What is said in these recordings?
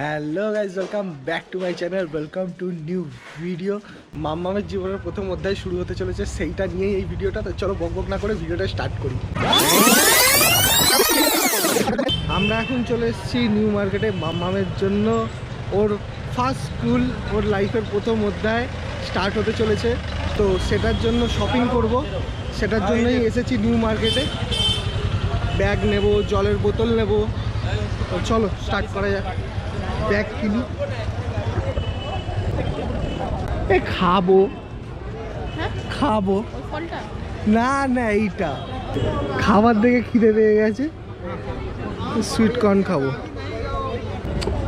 Hello guys welcome back to my channel welcome to new video মাম্মামের জীবনের প্রথম অধ্যায় শুরু হতে চলেছে, সেইটা নিয়েই এই ভিডিওটা। তো চলো বক না করে ভিডিওটা স্টার্ট করি। আমরা এখন চলে এসেছি নিউ মার্কেটে মাম্মামের জন্য। ওর ফার্স্ট স্কুল ওর লাইফের প্রথম অধ্যায় স্টার্ট হতে চলেছে। তো সেটার জন্য শপিং করব। সেটার জন্যই এসেছি নিউ মার্কেটে ব্যাগ নেব, জলের বোতল নেব। চলো স্টার্ট করা যাক। ব্যাগ কিনি এ খাব। হ্যাঁ? খাব। না না এইটা। খাবার দেখে খিদে পেয়ে গেছে। সুইট কর্ন খাব।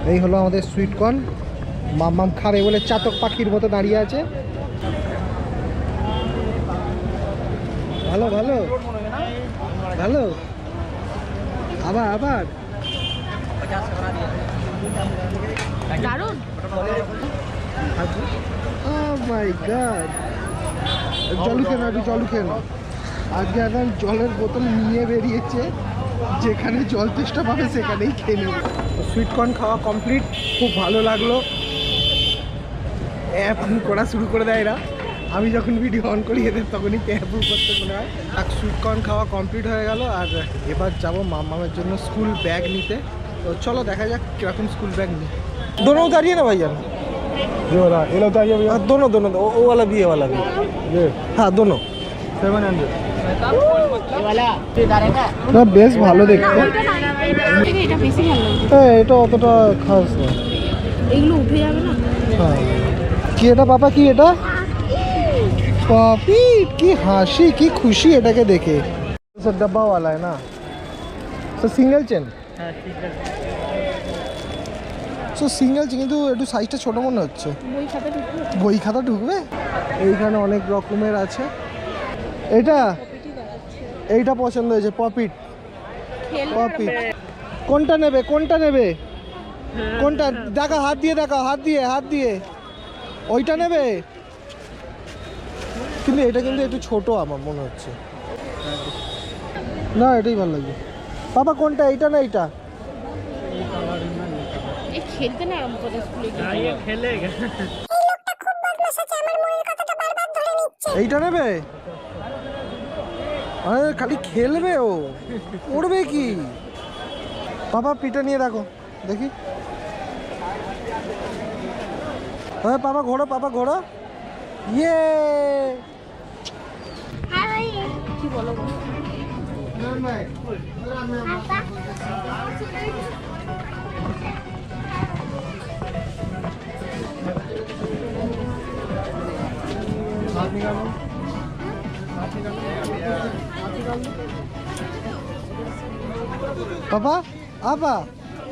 এই হলো আমাদের সুইট কর্ন মাম্মাম খাবে বলে চাতক পাখির মতো দাঁড়িয়ে আছে। ভালো ভালো। ভালো। আবার আবার। দারুণ। ও মাই গড জলু খেয়ে নাও একটু জলু খেয়ে নাও। আজকে একদম জলের বোতল নিয়ে বেরিয়েছে। যেখানে জল তেষ্টা পাবে সেখানেই খেয়ে নেবে। সুইট কর্ন খাওয়া কমপ্লিট খুব ভালো লাগল। অ্যাপ করা শুরু করে দেয় এরা আমি যখন ভিডিও অন করি এদের তখনই অ্যাপ করতে মনে হয়। আর সুইট কর্ন খাওয়া কমপ্লিট হয়ে গেল। আর এবার যাব মামামের জন্য স্কুল ব্যাগ নিতে। তো চলো দেখা যাক কিরকম স্কুল ব্যাগ নিই दोनों उतारिए ना भैया ये वाला ये लोग चाहिए भैया हाँ, दोनों दोनों वो वो वाला भी है वाला भी ये हाँ दोनों सेवन हंड्रेड না বেশ ভালো দেখতে ওইটা না, এইটা- থেকে এটা বেশি ভালো লাগছে হ্যাঁ এটা অতটা খাস না এগুলো উঠে যাবে না হ্যাঁ কি এটা পাপা কি এটা পপি কি হাসি কি খুশি এটাকে দেখে সব डब्बा वाला है ना chain so single কিন্তু একটু সাইজটা ছোট মনে হচ্ছে। বই খাতা ঢুকবে? এইখানে অনেক রকমের আছে। এটা? এইটা পছন্দ হয়েছে পপিট। পপিট। কোনটা নেবে? কোনটা নেবে? কোনটা? দেখা হাত দিয়ে দেখা হাত দিয়ে হাত দিয়ে। ওইটা নেবে? কিন্তু এটা কিন্তু একটু ছোট আমার মনে হচ্ছে। না এটাই ভালো লাগবে। বাবা কোনটা? এইটা না এইটা? এই খেলতে না আরম্ভ করে স্কুলে গিয়ে। এইটা নেবে? আরে খালি খেলবে ও। উড়বে কি? বাবা পিঠে নিয়ে রাখো দেখি। হ্যাঁ পাপা ঘোড়ো পাপা ঘোড়ো। ইয়ে! কি বলো? পাপা আপা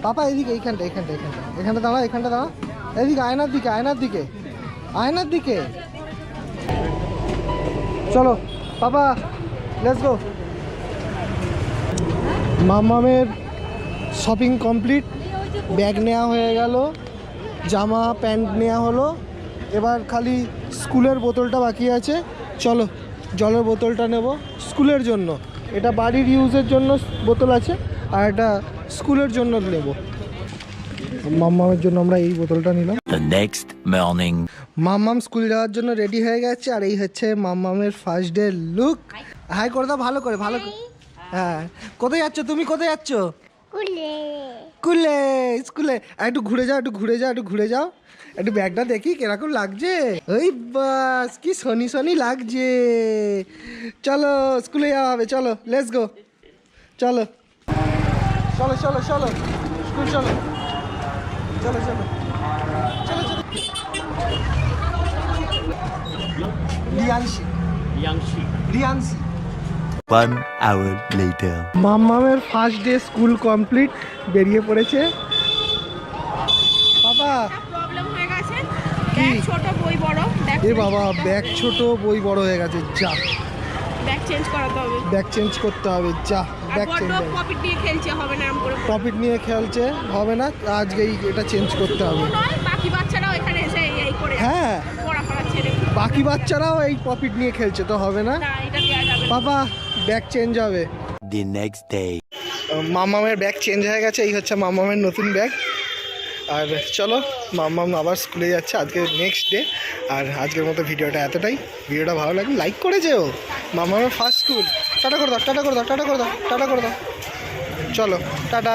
পাপা এদিকে, এইখানটা এইখানটা এইখানটা এখানটা দাঁড়া এখানটা দাঁড়া, এদিকে, আয়নার দিকে আয়নার দিকে আয়নার দিকে। চলো পাপা লেটস গো মামামের শপিং কমপ্লিট। ব্যাগ নেওয়া হয়ে গেল জামা প্যান্ট নেওয়া হলো। এবার খালি স্কুলের বোতলটা বাকি আছে। চলো জলের বোতলটা নেব স্কুলের জন্য। এটা বাড়ির ইউজের জন্য বোতল আছে আর এটা স্কুলের জন্য নেব। মাম্মামের জন্য আমরা এই বোতলটা নিলাম। Next morning. মাম্মাম স্কুল যাওয়ার জন্য রেডি হয়ে গেছে আর এই হচ্ছে মাম্মামের ফার্স্ট ডে লুক হাই করে দাও ভালো করে ভালো করে। হ্যাঁ। কোথায় যাচ্ছ? তুমি কোথায় যাচ্ছ? স্কুলে। স্কুলে আর একটু ঘুরে যাও একটু ঘুরে যাও একটু ঘুরে যাও। একটু ব্যাগটা দেখি কীরকম লাগছে? ওই বাস কি শনি শনি লাগছে। চলো স্কুলে যাওয়া হবে চলো লেটস গো চলো। চলো চলো চলো। স্কুল চলো। চলো চলো। চলো চলো। লিয়াংশি। লিয়াংশি। One hour later. মাম্মামের ফার্স্ট ডে স্কুল কমপ্লিট বেরিয়ে পড়েছে। বাবা প্রবলেম হয়ে গেছে কি? ব্যাগ ছোট বই বড় এ বাবা ব্যাগ ছোট বই বড় হয়ে গেছে যা। ব্যাগ চেঞ্জ করাতে হবে। ব্যাগ চেঞ্জ করতে হবে যা ব্যাগ চেঞ্জ পকেট দিয়ে খেলছে হবে না এরকম করে প্রফিট নিয়ে খেলছে হবে না আজকেই এটা চেঞ্জ করতে হবে। বাকি বাচ্চারাও এখানে এসে এই- এই করে হ্যাঁ। বাকি বাচ্চারাও এই প্রফিট নিয়ে খেলছে তো হবে না। বাবা ব্যাগ চেঞ্জ হবে। দি নেক্সট ডে মামামের ব্যাগ চেঞ্জ হয়ে গেছে এই হচ্ছে মামামের নতুন ব্যাগ। আর চলো মাম্মাম আবার স্কুলে যাচ্ছে আজকে নেক্সট ডে আর আজকের মতো ভিডিওটা এতটাই। ভিডিওটা ভালো লাগে লাইক করে যেও। মামামের ফার্স্ট স্কুল টাটা করে দাও টাটা করে দাও টাটা করে দাও টাটা করে দাও। চলো টাটা।